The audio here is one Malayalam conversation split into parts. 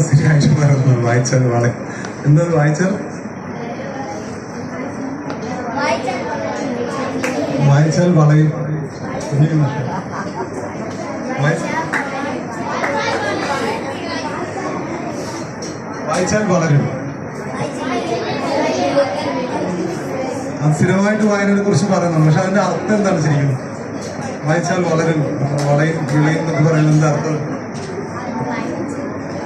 ശരിയായിട്ടുണ്ടായിരുന്നു വായിച്ചാൽ വളരെ എന്താ വായിച്ചാൽ? വായിച്ചാൽ വളയും വായിച്ച- വായിച്ചാൽ വളരും സ്ഥിരമായിട്ട് വായനയെ കുറിച്ച് പറയുന്നുണ്ട്. പക്ഷെ അതിന്റെ അർത്ഥം എന്താണ് ശരിക്കും? വായിച്ചാൽ വളരും വളയും വിളയും എന്നൊക്കെ പറയുന്നത് എന്താ അർത്ഥം?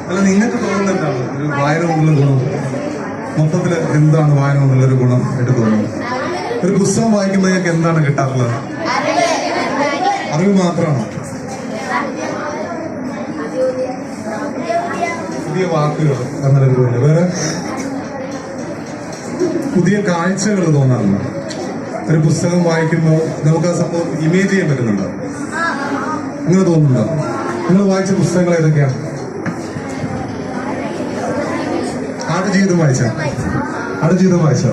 അല്ല നിങ്ങൾക്ക് തോന്നുന്നത് എന്താണ്? ഒരു വായന കൊണ്ടുള്ള ഗുണം. മൊത്തത്തിൽ എന്താണ് വായന കൊണ്ടുള്ള ഒരു ഗുണം ആയിട്ട് തോന്നുന്നത്? ഒരു പുസ്തകം വായിക്കുമ്പോൾ ഞങ്ങൾക്ക് എന്താണ് കിട്ടാറുള്ളത്? അറിവ് മാത്രമാണോ? പുതിയ വാക്കുകൾ ഇതുണ്ട്. വേറെ? പുതിയ കാഴ്ചകൾ തോന്നാറുണ്ട്? ഒരു പുസ്തകം വായിക്കുമ്പോൾ നമുക്ക് ആ സംഭവം ഇമേജ് ചെയ്യാൻ പറ്റുന്നുണ്ടോ? അങ്ങനെ തോന്നുന്നുണ്ടോ? നിങ്ങൾ വായിച്ച പുസ്തകങ്ങൾ ഏതൊക്കെയാണ്? ആടുജീവിതം വായിച്ചോ? ആടുജീവിതം വായിച്ചോ?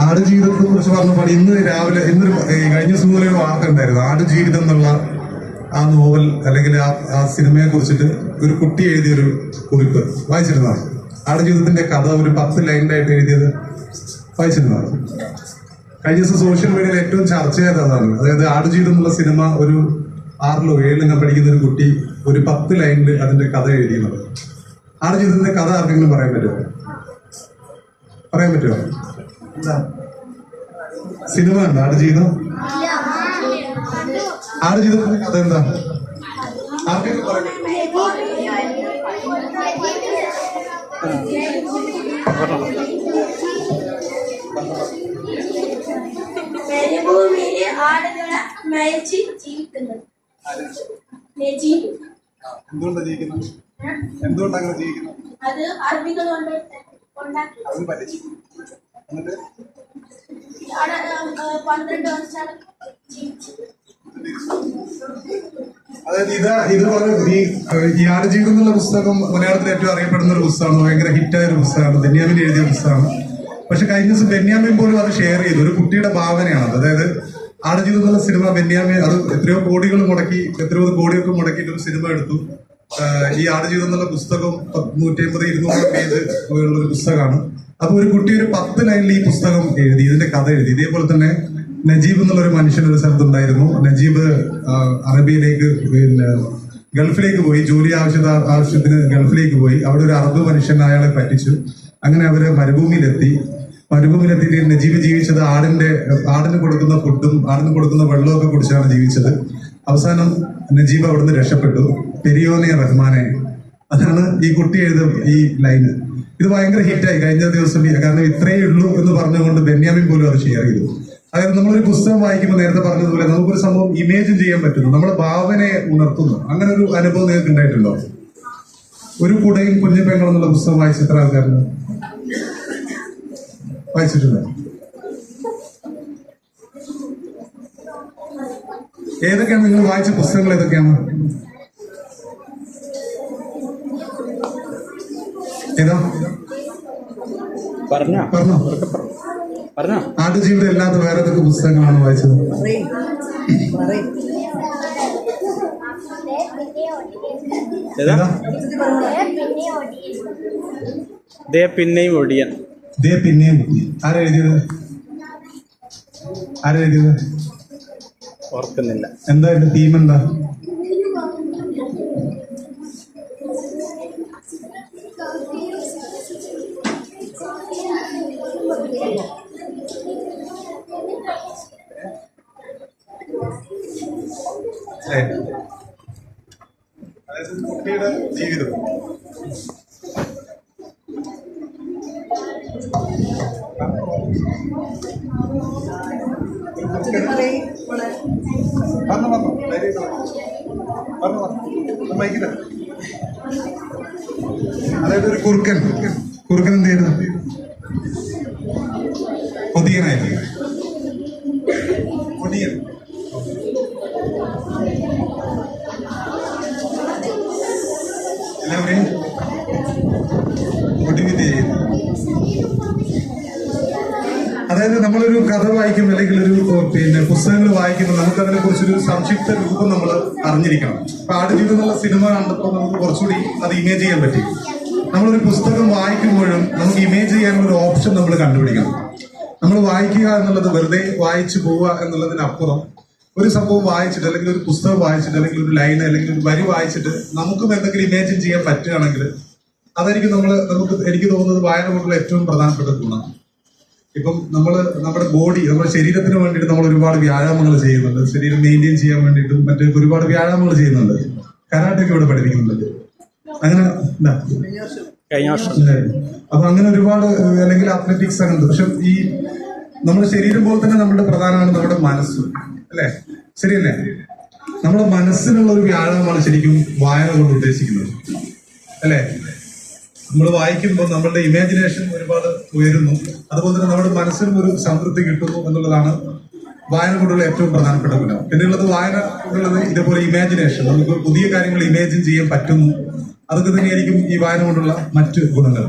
ആടുജീവിതത്തെ കുറിച്ച് പറഞ്ഞപ്പോൾ ഇന്ന് രാവിലെ ഇന്നൊരു ഏ, കഴിഞ്ഞ ദിവസം മുതലൊരു വാർത്ത ഉണ്ടായിരുന്നു. ആടുജീവിതം എന്നുള്ള ആ നോവൽ അല്ലെങ്കിൽ ആ ആ സിനിമയെ കുറിച്ചിട്ട് ഒരു കുട്ടി എഴുതിയൊരു കുറിപ്പ് വായിച്ചിരുന്നതാണ് ആടുജീവിതത്തിന്റെ കഥ ഒരു പത്ത് ലൈനിലായിട്ട് എഴുതിയത് വായിച്ചിരുന്നതാണ് കഴിഞ്ഞ ദിവസം സോഷ്യൽ മീഡിയയിൽ ഏറ്റവും ചർച്ച ചെയ്തതാണ് അതാണ്. അതായത് ആടുജീവിതം എന്നുള്ള സിനിമ ഒരു ആറിലോ ഏഴിലോ ഞാൻ പഠിക്കുന്ന ഒരു കുട്ടി ഒരു പത്ത് ലൈനിൽ അതിന്റെ കഥ എഴുതിയെന്നത് ആടുജീവിതത്തിന്റെ കഥ ആർക്കെങ്കിലും പറയാൻ പറ്റുമോ? പറയാൻ പറ്റുമോ? എന്താ? ആട് ജീവിതം ആട് ജീവിതത്തിന്റെ കഥ എന്താ? ആർക്കെങ്കിലും പറയാൻ? മരുഭൂമിയിലെ ആടുകളെ മയച്ച് ജീവിക്കുന്നത് എന്തുകൊണ്ടാണ് ജീവിക്കുന്നത് എന്തുകൊണ്ടാണ് അങ്ങനെ ജീവിക്കുന്നത് അത് അറബികൾ കൊണ്ട് എന്നിട്ട്? പന്ത്രണ്ട് വർഷം അതായത് ഇത് ഇത് ഈ ഈ ആടുജീവിതം എന്നുള്ള പുസ്തകം മലയാളത്തിൽ ഏറ്റവും അറിയപ്പെടുന്ന ഒരു പുസ്തകമാണ്. ഭയങ്കര ഹിറ്റായ ഒരു പുസ്തകമാണ്. ബെന്യാമിൻ എഴുതിയ പുസ്തകമാണ്. പക്ഷെ കഴിഞ്ഞ ദിവസം ബെന്യാമിൻ പോലും അത് ഷെയർ ചെയ്തു. ഒരു കുട്ടിയുടെ ഭാവനയാണ് അത്. അതായത് ആടുജീവിതം എന്നുള്ള സിനിമ ബെന്യാമിൻ അത് എത്രയോ കോടികൾ മുടക്കി എത്രയോ കോടിയൊക്കെ മുടക്കിയിട്ട് ഒരു സിനിമ എടുത്തു. ഈ ആടുജീവിതം എന്നുള്ള പുസ്തകം നൂറ്റി അമ്പത് ഇരുന്നൂറ് പേജ് ഉള്ള ഒരു പുസ്തകമാണ്. അപ്പൊ ഒരു കുട്ടി ഒരു പത്ത് ലൈനിൽ ഈ പുസ്തകം എഴുതി ഇതിന്റെ കഥ എഴുതി. ഇതേപോലെ തന്നെ നജീബ് എന്നുള്ള ഒരു മനുഷ്യൻ ഒരു സ്ഥലത്തുണ്ടായിരുന്നു. നജീബ് അറബിയിലേക്ക് പിന്നെ ഗൾഫിലേക്ക് പോയി. ജോലി ആവശ്യത ആവശ്യത്തിന് ഗൾഫിലേക്ക് പോയി. അവിടെ ഒരു അറബ് മനുഷ്യൻ അയാളെ പറ്റിച്ചു. അങ്ങനെ അവർ മരുഭൂമിയിലെത്തി. മരുഭൂമിയിലെത്തിയിട്ട് നജീബ് ജീവിച്ചത് ആടിന്റെ ആടിന് കൊടുക്കുന്ന ഫുഡും ആടിന് കൊടുക്കുന്ന വെള്ളമൊക്കെ കുടിച്ചാണ് ജീവിച്ചത്. അവസാനം നജീബ് അവിടുന്ന് രക്ഷപ്പെട്ടു. പെരിയോനെ റഹ്മാനെ അതാണ് ഈ കുട്ടി എഴുതും ഈ ലൈന് ഇത് ഭയങ്കര ഹിറ്റായി കഴിഞ്ഞ ദിവസം കാരണം ഇത്രയേ ഉള്ളൂ എന്ന് പറഞ്ഞുകൊണ്ട് ബെന്യാമിൻ പോലും അത് ഷെയർ ചെയ്തു അതായത് നമ്മളൊരു പുസ്തകം വായിക്കുമ്പോൾ നേരത്തെ പറഞ്ഞതുപോലെ നമുക്കൊരു സംഭവം ഇമേജിൻ ചെയ്യാൻ പറ്റുന്നു. നമ്മുടെ ഭാവനയെ ഉണർത്തുന്നു. അങ്ങനെ ഒരു അനുഭവം നിങ്ങൾക്ക് ഉണ്ടായിട്ടുണ്ടോ? ഒരു കുടയും കുഞ്ഞു എന്നുള്ള പുസ്തകം വായിച്ച എത്ര ആൾക്കാരുണ്ട്? വായിച്ചിട്ടുണ്ട്? ഏതൊക്കെയാണ് നിങ്ങൾ വായിച്ച പുസ്തകങ്ങൾ ഏതൊക്കെയാണ്? ഏതാ പറഞ്ഞ. പറഞ്ഞോ പറഞ്ഞ. ആടുജീവിതം അല്ലാത്ത വേറെ ഏതൊക്കെ പുസ്തകങ്ങളാണ് വായിച്ചത്? ദേ പിന്നെയും ഒടിയൻ. ദേ പിന്നെയും ആരാ എഴുതിയത്? ആരാ എഴുതിയത്? ഓർക്കുന്നില്ല. എന്താ എന്റെ തീം എന്താ? കുട്ടിയുടെ ജീവിതം വന്നു ധൈര്യമായിട്ട് വന്നു പറഞ്ഞു മൈക്കില്ല അതായത് ഒരു കുറുക്കൻ. കുറുക്കൻ എന്ത് ചെയ്യുന്നു? എല്ലാവരെയും ചെയ്യുന്നു അതായത് നമ്മളൊരു കഥ വായിക്കും അല്ലെങ്കിൽ ഒരു പിന്നെ പുസ്തകങ്ങൾ വായിക്കുമ്പോൾ നമുക്ക് അതിനെ കുറിച്ചൊരു സംക്ഷിപ്ത രൂപം നമ്മൾ അറിഞ്ഞിരിക്കണം. ഇപ്പൊ ആടുജീവിതം എന്നുള്ള സിനിമ കണ്ടപ്പോൾ നമുക്ക് കുറച്ചുകൂടി അത് ഇമേജ് ചെയ്യാൻ പറ്റി. നമ്മളൊരു പുസ്തകം വായിക്കുമ്പോഴും നമുക്ക് ഇമേജ് ചെയ്യാനുള്ള ഒരു ഓപ്ഷൻ നമ്മൾ കണ്ടുപിടിക്കണം. നമ്മൾ വായിക്കുക എന്നുള്ളത് വെറുതെ വായിച്ചു പോവുക എന്നുള്ളതിനപ്പുറം ഒരു സംഭവം വായിച്ചിട്ട് അല്ലെങ്കിൽ ഒരു പുസ്തകം വായിച്ചിട്ട് അല്ലെങ്കിൽ ഒരു ലൈൻ അല്ലെങ്കിൽ ഒരു വരി വായിച്ചിട്ട് നമുക്കും എന്തെങ്കിലും ഇമേജിൻ ചെയ്യാൻ പറ്റുകയാണെങ്കിൽ അതായിരിക്കും നമ്മൾ നമുക്ക് എനിക്ക് തോന്നുന്നത് വായന കൊണ്ടുള്ള ഏറ്റവും പ്രധാനപ്പെട്ട ഗുണം. ഇപ്പം നമ്മൾ നമ്മുടെ ബോഡി നമ്മുടെ ശരീരത്തിന് വേണ്ടിയിട്ട് നമ്മൾ ഒരുപാട് വ്യായാമങ്ങൾ ചെയ്യുന്നുണ്ട്. ശരീരം മെയിന്റെയിൻ ചെയ്യാൻ വേണ്ടിയിട്ടും മറ്റു ഒരുപാട് വ്യായാമങ്ങൾ ചെയ്യുന്നുണ്ട്. കരാട്ടൊക്കെ ഇവിടെ പഠിപ്പിക്കുന്നുണ്ട്. അങ്ങനെ കഴിഞ്ഞ വർഷം? അപ്പൊ അങ്ങനെ ഒരുപാട് അല്ലെങ്കിൽ അത്ലറ്റിക്സ് അങ്ങനെ പക്ഷെ ഈ നമ്മുടെ ശരീരം പോലെ തന്നെ നമ്മുടെ പ്രധാനമാണ് നമ്മുടെ മനസ്സ്. അല്ലേ? ശരിയല്ലേ? നമ്മുടെ മനസ്സിനുള്ള ഒരു വ്യാഴമാണ് ശരിക്കും വായന കൊണ്ട് ഉദ്ദേശിക്കുന്നത്. അല്ലേ? നമ്മൾ വായിക്കുമ്പോൾ നമ്മളുടെ ഇമാജിനേഷൻ ഒരുപാട് ഉയരുന്നു. അതുപോലെ തന്നെ നമ്മുടെ മനസ്സിനും ഒരു സംതൃപ്തി കിട്ടുന്നു എന്നുള്ളതാണ് വായന കൊണ്ടുള്ള ഏറ്റവും പ്രധാനപ്പെട്ട ഗുണം. പിന്നെയുള്ളത് വായന എന്നുള്ളത് ഇതേപോലെ ഇമാജിനേഷൻ നമുക്ക് പുതിയ കാര്യങ്ങൾ ഇമാജിൻ ചെയ്യാൻ പറ്റുന്നു. അതൊക്കെ തന്നെയായിരിക്കും ഈ വായന കൊണ്ടുള്ള മറ്റ് ഗുണങ്ങൾ.